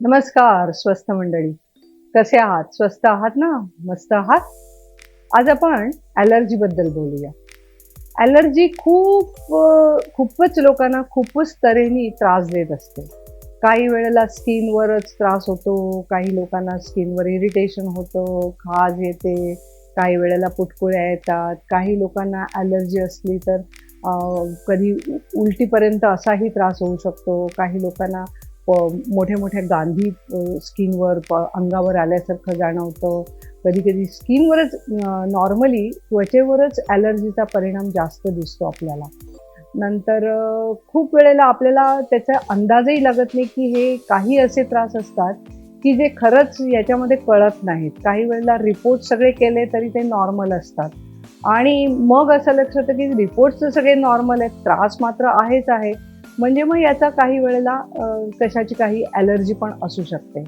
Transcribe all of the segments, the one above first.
नमस्कार स्वस्त मंडळी. कसे आहात? स्वस्त आहात ना? मस्त आहात? आज आपण ॲलर्जी बद्दल बोलूया. ॲलर्जी खूप खूपच लोकांना खूपच तऱ्हेने त्रास देत असते. काही वेळेला स्किनवरच त्रास होतो काही लोकांना स्किनवर इरिटेशन होतं खाज येते काही वेळेला पुटकुळ्या येतात काही लोकांना ॲलर्जी असली तर कधी उलटीपर्यंत असाही त्रास होऊ शकतो. काही लोकांना मोठ्या मोठ्या गांधी स्किनवर अंगावर आल्यासारखं जाणवतं कधी कधी स्किनवरच नॉर्मली त्वचेवरच ॲलर्जीचा परिणाम जास्त दिसतो आपल्याला. नंतर खूप वेळेला आपल्याला त्याचा अंदाजही लागत नाही की हे काही असे त्रास असतात की जे खरंच याच्यामध्ये कळत नाहीत. काही वेळेला रिपोर्ट सगळे केले तरी ते नॉर्मल असतात. आणि मग असं लक्षात की रिपोर्ट्स तर सगळे नॉर्मल आहेत. त्रास मात्र आहेच आहे. म्हणजे मग याचा काही वेळेला कशाची काही ॲलर्जी पण असू शकते.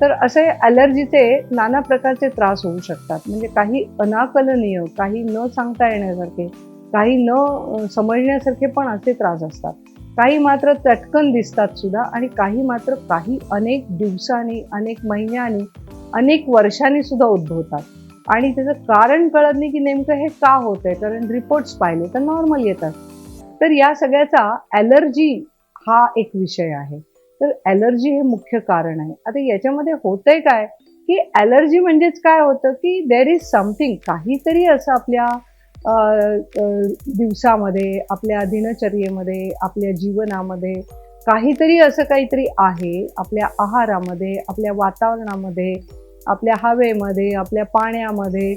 तर असे ॲलर्जीचे नाना प्रकारचे त्रास होऊ शकतात. म्हणजे काही अनाकलनीय काही न सांगता येण्यासारखे काही न समजण्यासारखे पण असे त्रास असतात. काही मात्र चटकन दिसतात सुद्धा आणि काही मात्र काही अनेक दिवसांनी अनेक महिन्यांनी अनेक वर्षांनी सुद्धा उद्भवतात. आणि त्याचं कारण कळत नाही की नेमकं हे का होत आहे कारण रिपोर्ट्स पाहिले तर नॉर्मल येतात. तर या सगळ्याचा ॲलर्जी हा एक विषय आहे. तर ॲलर्जी हे मुख्य कारण आहे. आता याच्यामध्ये होतंय काय? की ॲलर्जी म्हणजेच काय होतं? की देर इज समथिंग काहीतरी असं आपल्या दिवसामध्ये आपल्या दिनचर्येमध्ये आपल्या जीवनामध्ये काहीतरी असं काहीतरी आहे आपल्या आहारामध्ये आपल्या वातावरणामध्ये आपल्या हवेमध्ये आपल्या पाण्यामध्ये.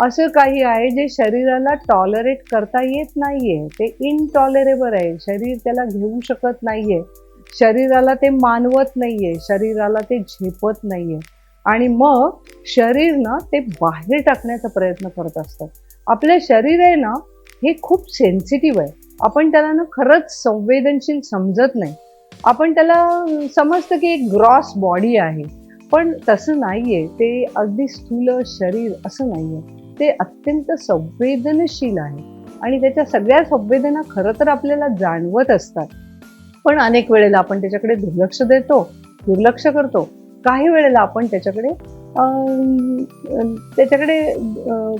असं काही आहे जे शरीराला टॉलरेट करता येत नाहीये. ते इनटॉलरेबल आहे. शरीर त्याला घेऊ शकत नाहीये. शरीराला ते मानवत नाहीये. शरीराला ते झेपत नाहीये. आणि मग शरीर ना ते बाहेर टाकण्याचा प्रयत्न करत असतं. आपलं शरीर आहे ना हे खूप सेन्सिटिव्ह आहे. आपण त्याला ना खरंच संवेदनशील समजत नाही. आपण त्याला समजतं की एक ग्रॉस बॉडी आहे. पण तसं नाहीये. ते अगदी स्थूल शरीर असं नाहीये. ते अत्यंत संवेदनशील आहे. आणि त्याच्या सगळ्या संवेदना खरं तर आपल्याला जाणवत असतात. पण अनेक वेळेला आपण त्याच्याकडे दुर्लक्ष देतो दुर्लक्ष करतो. काही वेळेला आपण त्याच्याकडे त्याच्याकडे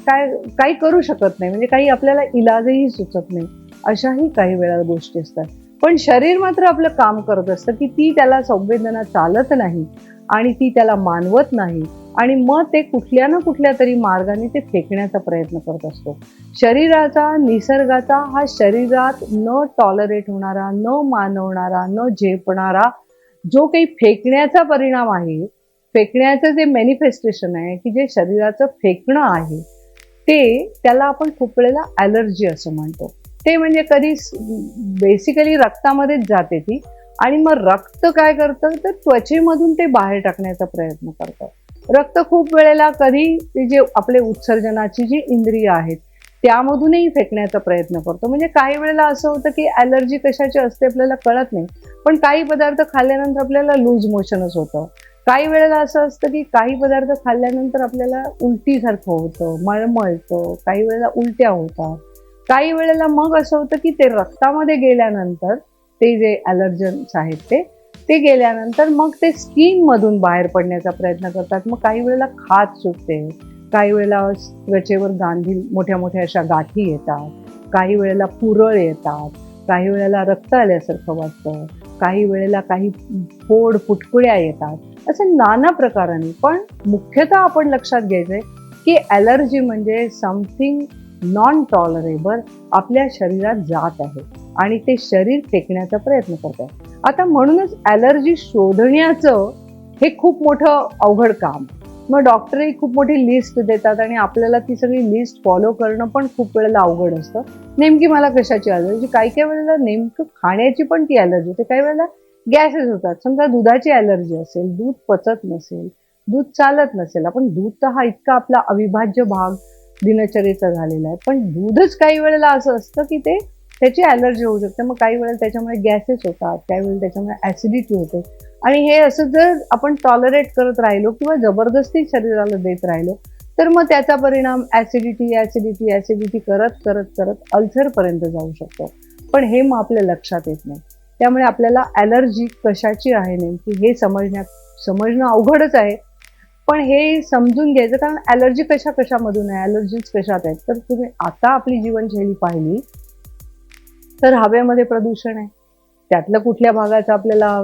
काय काही करू शकत नाही. म्हणजे काही आपल्याला इलाजही सुचत नाही. अशाही काही वेळा गोष्टी असतात. पण शरीर मात्र आपलं काम करत असतं की ती त्याला संवेदना चालत नाही आणि ती त्याला मानवत नाही. आणि मग ते कुठल्या ना कुठल्या तरी मार्गाने ते फेकण्याचा प्रयत्न करत असतो. शरीराचा निसर्गाचा हा शरीरात न टॉलरेट होणारा न मानवणारा न झेपणारा जो काही फेकण्याचा परिणाम आहे फेकण्याचं जे मॅनिफेस्टेशन आहे की जे शरीराचं फेकणं आहे ते त्याला आपण खूप वेळेला ॲलर्जी असं म्हणतो. ते म्हणजे कधी बेसिकली रक्तामध्येच जाते ती आणि मग रक्त काय करतं? तर त्वचेमधून ते बाहेर टाकण्याचा प्रयत्न करतं. रक्त खूप वेळेला कधी ते जे आपले उत्सर्जनाची जी इंद्रिय आहेत त्यामधूनही फेकण्याचा प्रयत्न करतो. म्हणजे काही वेळेला असं होतं की ॲलर्जी कशाची असते आपल्याला कळत नाही पण काही पदार्थ खाल्ल्यानंतर आपल्याला लूज मोशनच होतं. काही वेळेला असं असतं की काही पदार्थ खाल्ल्यानंतर आपल्याला उलटीसारखं होतं मळमळतं काही वेळेला उलट्या होतात. काही वेळेला मग असं होतं की ते रक्तामध्ये गेल्यानंतर ते जे ॲलर्जन्स आहेत ते ते गेल्यानंतर मग ते स्किनमधून बाहेर पडण्याचा प्रयत्न करतात. मग काही वेळेला खाज सुटते. काही वेळेला त्वचेवर गांधी मोठ्या मोठ्या अशा गाठी येतात. काही वेळेला पुरळ येतात. काही वेळेला रक्त आल्यासारखं वाटतं. काही वेळेला काही फोड फुटकुळ्या येतात. असं नाना प्रकाराने. पण मुख्यतः आपण लक्षात घ्यायचंय की ॲलर्जी म्हणजे समथिंग नॉन टॉलरेबल आपल्या शरीरात जात आहे. आणि ते शरीर फेकण्याचा प्रयत्न करतात. आता म्हणूनच ॲलर्जी शोधण्याचं हे खूप मोठं अवघड काम. मग डॉक्टरही खूप मोठी लिस्ट देतात आणि आपल्याला ती सगळी लिस्ट फॉलो करणं पण खूप वेळेला अवघड असतं. नेमकी मला कशाची ॲलर्जी? काही काही वेळेला नेमकं खाण्याची पण ती ॲलर्जी होते काही वेळेला गॅसेस होतात. समजा दुधाची ॲलर्जी असेल दूध पचत नसेल दूध चालत नसेल. आपण दूध तर हा इतका आपला अविभाज्य भाग दिनचर्येचा झालेला आहे. पण दूधच काही वेळेला असं असतं की ते त्याची ॲलर्जी होऊ शकते. मग काही वेळेला त्याच्यामुळे गॅसेस होतात काही वेळेला त्याच्यामुळे ॲसिडिटी होते. आणि हे असं जर आपण टॉलरेट करत राहिलो किंवा जबरदस्ती शरीराला देत राहिलो तर मग त्याचा परिणाम ॲसिडिटी ॲसिडिटी ॲसिडिटी करत करत करत अल्सरपर्यंत जाऊ शकतो. पण हे मग आपल्या लक्षात येत नाही. त्यामुळे आपल्याला ॲलर्जी कशाची आहे नेमकी हे समजण्यात समजणं अवघडच आहे. पण हे समजून घ्यायचं कारण ॲलर्जी कशा कशामधून आहे ॲलर्जीज कशात आहेत? तर तुम्ही आता आपली जीवनशैली पाहिली तर हवेमध्ये प्रदूषण आहे. त्यातलं कुठल्या भागाचा आपल्याला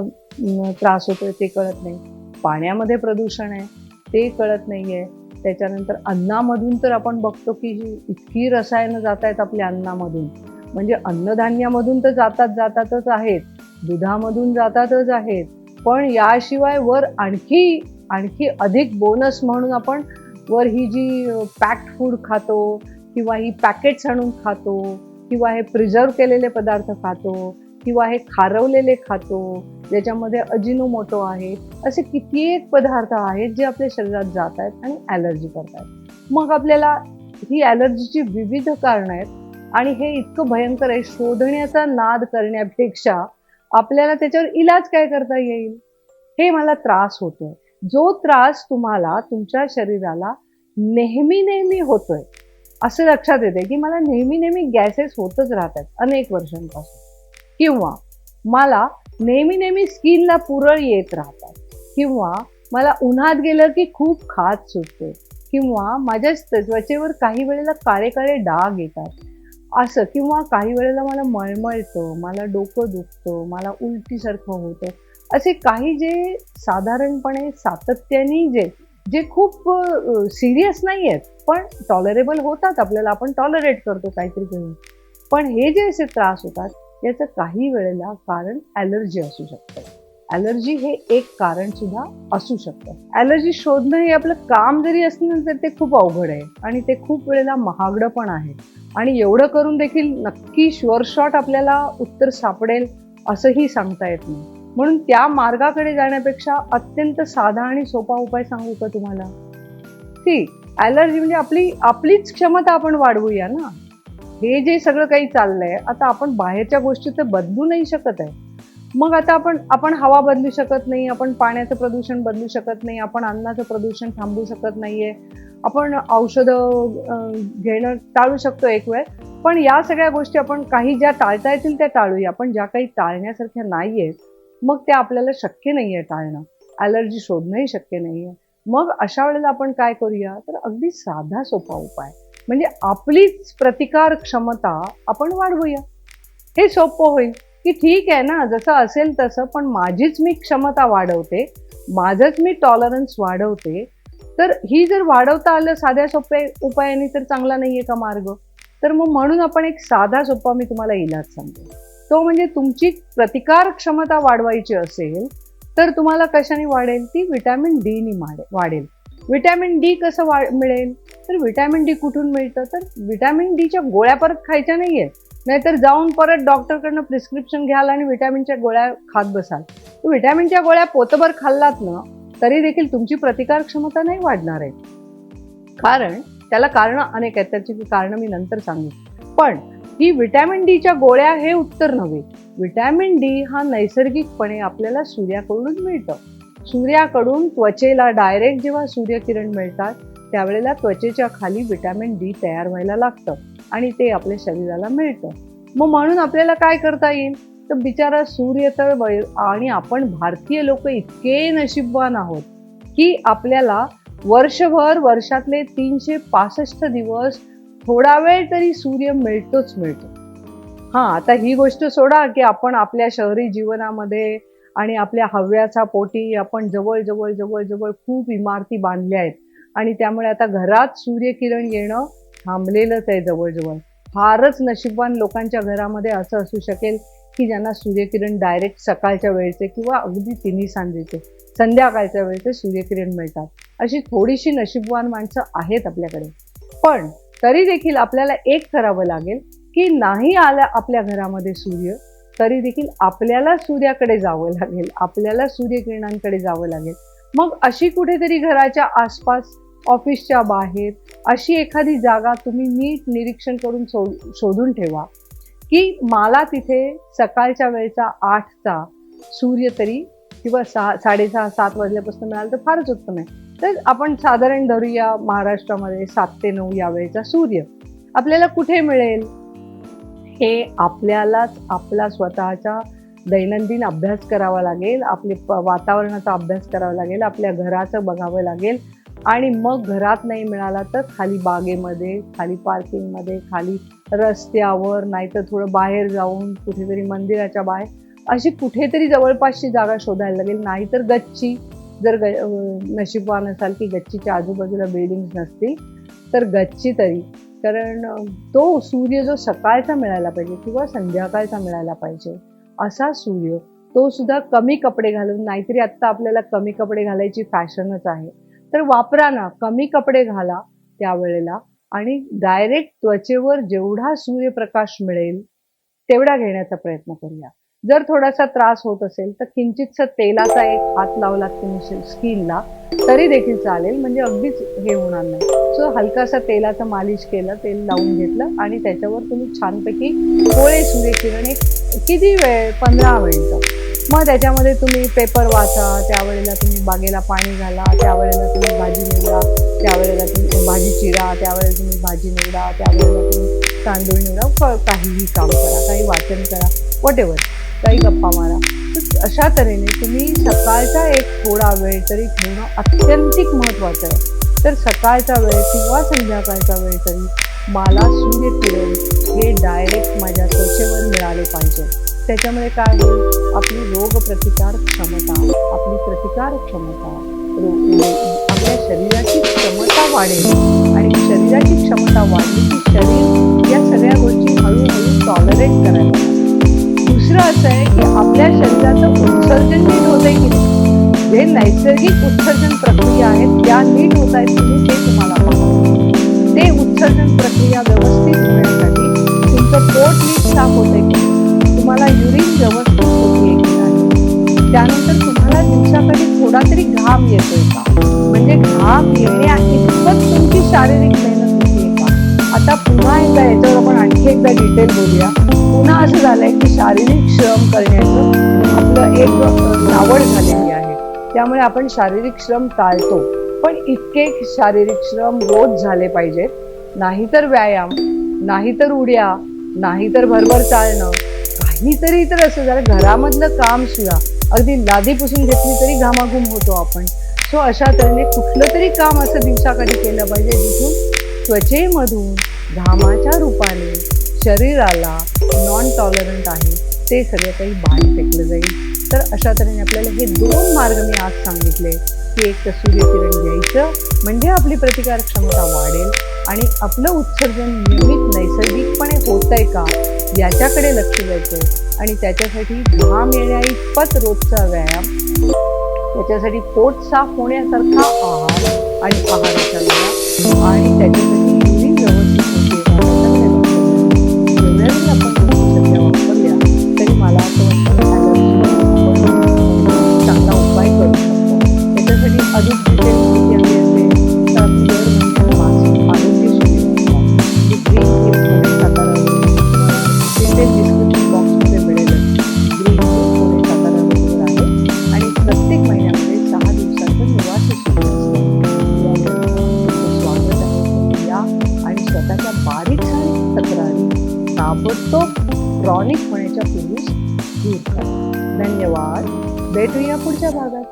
त्रास होतोय ते कळत नाही. पाण्यामध्ये प्रदूषण आहे ते कळत नाही आहे त्याच्यानंतर अन्नामधून तर आपण बघतो की ही इतकी रसायनं जात आहेत आपल्या अन्नामधून. म्हणजे अन्नधान्यामधून तर जातात जातातच आहेत. दुधामधून जातातच आहेत. पण याशिवाय वर आणखी आणखी अधिक बोनस म्हणून आपण वर ही जी पॅक्ड फूड खातो किंवा ही पॅकेट्स आणून खातो किंवा हे प्रिझर्व केलेले पदार्थ खातो किंवा हे खारवलेले खातो ज्याच्यामध्ये अजिनोमोटो आहे असे कित्येक पदार्थ आहेत जे आपल्या शरीरात जात आहेत आणि ॲलर्जी करतात मग आपल्याला ही ॲलर्जीची विविध कारणं आहेत आणि हे इतकं भयंकर आहे शोधण्याचा नाद करण्यापेक्षा आपल्याला त्याच्यावर इलाज काय करता येईल? हे मला त्रास होतोय. जो त्रास तुम्हाला तुमच्या शरीराला नेहमी नेहमी होतोय असं लक्षात येते की मला नेहमी नेहमी गॅसेस होतच राहतात अनेक वर्षांपासून. किंवा मला नेहमी नेहमी स्किनला पुरळ येत राहतात. किंवा मला उन्हात गेलं की खूप खाज सुटते. किंवा माझ्या त्वचेवर काही वेळेला काळे काळे डाग येतात. असं किंवा काही वेळेला मला मळमळतं मला डोकं दुखतं मला उलटीसारखं होतं. असे काही जे साधारणपणे सातत्याने जे जे खूप सिरियस नाही आहेत पण टॉलरेबल होतात. आपल्याला आपण टॉलरेट करतो काहीतरी करून. पण हे जे असे त्रास होतात याचं काही वेळेला कारण ॲलर्जी असू शकतं. ॲलर्जी हे एक कारण सुद्धा असू शकतं. ॲलर्जी शोधणं हे आपलं काम जरी असलं तर ते खूप अवघड आहे. आणि ते खूप वेळेला महागडं पण आहे. आणि एवढं करून देखील नक्की शुअर शॉट आपल्याला उत्तर सापडेल असंही सांगता येत नाही. म्हणून त्या मार्गाकडे जाण्यापेक्षा अत्यंत साधा आणि सोपा उपाय सांगू का तुम्हाला? सी ॲलर्जी म्हणजे आपली आपलीच क्षमता आपण वाढवूया ना? हे जे सगळं काही चाललंय आता आपण बाहेरच्या गोष्टी तर बदलू नाही शकत आहे. मग आता आपण आपण हवा बदलू शकत नाही आपण पाण्याचं प्रदूषण बदलू शकत नाही आपण अन्नाचं प्रदूषण थांबवू शकत नाहीये. आपण औषधं घेणं टाळू शकतो एक वेळ पण या सगळ्या गोष्टी आपण काही ज्या टाळता येतील त्या टाळूया. पण ज्या काही टाळण्यासारख्या नाही आहेत मग ते आपल्याला शक्य नाही आहे टाळणं. ॲलर्जी शोधणंही शक्य नाही आहे मग अशा वेळेला आपण काय करूया? तर अगदी साधा सोपा उपाय. म्हणजे आपलीच प्रतिकार क्षमता आपण वाढवूया. हे सोपं होईल. की ठीक आहे ना जसं असेल तसं पण माझीच मी क्षमता वाढवते माझंच मी टॉलरन्स वाढवते तर ही जर वाढवता आलं साध्या सोप्या उपायाने तर चांगला नाहीये का मार्ग? तर मग म्हणून आपण एक साधा सोपा मी तुम्हाला इलाज सांगते. तो म्हणजे तुमची प्रतिकार क्षमता वाढवायची असेल तर तुम्हाला कशाने वाढेल? ती विटॅमिन डीनी वाढेल. विटॅमिन डी कसं वा मिळेल? तर विटॅमिन डी कुठून मिळतं? तर विटॅमिन डीच्या गोळ्या परत खायच्या नाही आहेत नाहीतर जाऊन परत डॉक्टरकडनं प्रिस्क्रिप्शन घ्याल आणि विटॅमिनच्या गोळ्या खात बसाल. तर विटॅमिनच्या गोळ्या पोतभर खाल्लात ना तरी देखील तुमची प्रतिकार क्षमता नाही वाढणार आहे. कारण त्याला कारणं अनेक आहेत त्याची कारणं मी नंतर सांगेन. पण ही व्हिटॅमिन डीच्या गोळ्या हे उत्तर नव्हे. व्हिटॅमिन डी हा नैसर्गिकपणे आपल्याला सूर्याकडून मिळतं. सूर्याकडून त्वचेला डायरेक्ट जेव्हा सूर्यकिरण मिळतात त्यावेळेला त्वचेच्या खाली व्हिटॅमिन डी तयार व्हायला लागतं आणि ते आपल्या शरीराला मिळतं. मग म्हणून आपल्याला काय करता येईल? तर बिचारा सूर्य तर वै- आणि आपण भारतीय लोक इतके नशीबवान आहोत की आपल्याला वर्षभर वर्षातले तीनशे पासष्ट दिवस थोडा वेळ तरी सूर्य मिळतोच मिळतो. हां आता ही गोष्ट सोडा की आपण आपल्या शहरी जीवनामध्ये आणि आपल्या हव्याचा पोटी आपण जवळ जवळ जवळ जवळ खूप इमारती बांधल्या आहेत. आणि त्यामुळे आता घरात सूर्यकिरण येणं थांबलेलंच आहे जवळजवळ. फारच नशीबवान लोकांच्या घरामध्ये असं असू शकेल की ज्यांना सूर्यकिरण डायरेक्ट सकाळच्या वेळचे किंवा अगदी तिन्ही सांजेचे संध्याकाळच्या वेळचे सूर्यकिरण मिळतात. अशी थोडीशी नशीबवान माणसं आहेत आपल्याकडे. पण तरी देखील आपल्याला एक करावं लागेल की नाही आला आपल्या घरामध्ये सूर्य तरी देखील आपल्याला सूर्याकडे जावं लागेल आपल्याला सूर्यकिरणांकडे जावं लागेल. मग अशी कुठेतरी घराच्या आसपास ऑफिसच्या बाहेर अशी एखादी जागा तुम्ही नीट निरीक्षण करून शो- शोधून ठेवा की मला तिथे सकाळच्या वेळचा आठचा सूर्य तरी किंवा सहा साडेसहा सात वाजल्यापासून मिळाला तर फारच उत्तम आहे. तर आपण साधारण धरूया महाराष्ट्रामध्ये सात ते नऊ या वेळेचा सूर्य. आपल्याला कुठे मिळेल? हे आपल्यालाच आपला स्वतःच्या दैनंदिन अभ्यास करावा लागेल आपले वातावरणाचा अभ्यास करावा लागेल आपल्या घराचं बघावं लागेल आणि मग घरात नाही मिळाला तर खाली बागेमध्ये खाली पार्किंगमध्ये खाली रस्त्यावर नाहीतर थोडं बाहेर जाऊन कुठेतरी मंदिराच्या बाहेर अशी कुठेतरी जवळपासची जागा शोधायला लागेल नाहीतर गच्ची. जर ग नशीबवान असाल की गच्चीच्या आजूबाजूला बिल्डिंग नसतील तर गच्ची तरी. कारण तो सूर्य जो सकाळचा मिळायला पाहिजे किंवा संध्याकाळचा मिळायला पाहिजे असा सूर्य तो सुद्धा कमी कपडे घालून नाहीतरी आत्ता आपल्याला कमी कपडे घालायची फॅशनच आहे. तर वापरा ना कमी कपडे घाला त्यावेळेला आणि डायरेक्ट त्वचेवर जेवढा सूर्यप्रकाश मिळेल तेवढा घेण्याचा प्रयत्न करूया. जर थोडासा त्रास होत असेल तर किंचितसा तेलाचा एक हात लावला तुम्ही स्किनला तरी देखील चालेल. म्हणजे अगदीच हे होणार नाही. सो हलकासा तेलाचं मालिश केलं तेल लावून घेतलं आणि त्याच्यावर तुम्ही छानपैकी पोळे सूर्यकिरण एक किती वेळ पंधरा मिनिटं. मग त्याच्यामध्ये तुम्ही पेपर वाचा त्यावेळेला तुम्ही बागेला पाणी घाला त्यावेळेला तुम्ही भाजी निवडा त्यावेळेला तुम्ही भाजी चिरा त्यावेळेला तुम्ही भाजी निवडा त्यावेळेला तुम्ही तांदूळ निवडा काहीही काम करा काही वाचन करा वॉट एव्हर काही गप्पा मारा. तर अशा तऱ्हेने तुम्ही सकाळचा एक थोडा वेळ तरी ठेवणं अत्यंतिक महत्त्वाचं आहे. तर सकाळचा वेळ किंवा संध्याकाळचा वेळ तरी मला सूर्यकिरण हे डायरेक्ट माझ्या त्वचेवर मिळाले पाहिजे. त्याच्यामुळे काय होईल? आपली रोगप्रतिकार क्षमता आपली प्रतिकार क्षमता म्हणजे आपल्या शरीराची क्षमता वाढेल. आणि शरीराची क्षमता वाढली की शरीर या सगळ्या गोष्टी हळूहळू टॉलरेट करायला आपल्या शरीराचं उत्सर्जन नीट होत आहे की नाही? जे नैसर्गिक उत्सर्जन प्रक्रिया आहेत त्या नीट होत आहेत की ते तुम्हाला ते उत्सर्जन प्रक्रिया व्यवस्थित होण्यासाठी तुमचं पोट नीट साफ होत आहे की तुम्हाला युरिन व्यवस्थित होते की नाही? त्यानंतर तुम्हाला दिवसाकडे थोडा तरी घाम येतोय का? म्हणजे घाम येण्या इतपत तुमची शारीरिक मेहनत होती का? आता पुन्हा एकदा याच्यावर आपण आणखी एकदा डिटेल बोलूया. पुन्हा असं झालंय की शारीरिक श्रम करण्याचं आपलं एक नावड झालेली आहे. त्यामुळे आपण शारीरिक श्रम टाळतो. पण इतके शारीरिक श्रम रोज झाले पाहिजेत. नाहीतर व्यायाम नाहीतर उड्या नाहीतर भरभर चालणं काहीतरी तर असं झालं घरामधलं काम सुद्धा. अगदी लादी पुसून घेतली तरी घामाघूम होतो आपण. सो अशा तऱ्हेने कुठलं तरी काम असं दिवसाकडे केलं पाहिजे जिथून त्वचेमधून घामाच्या रूपाने शरीराला नॉन टॉलरंट आहे ते सगळं काही बाहेर फेकलं जाईल. तर अशा तऱ्हेने आपल्याला हे दोन मार्ग मी आज सांगितले की एक तर सूर्यकिरण घ्यायचं म्हणजे आपली प्रतिकार क्षमता वाढेल आणि आपलं उत्सर्जन नियमित नैसर्गिकपणे होत आहे का याच्याकडे लक्ष द्यायचं आणि त्याच्यासाठी घाम येण्या इतपत रोजचा व्यायाम त्याच्यासाठी पोट साफ होण्यासारखा आहार आणि आहाराचा आणि त्याच्यासाठी भेटूया पुढच्या भागात.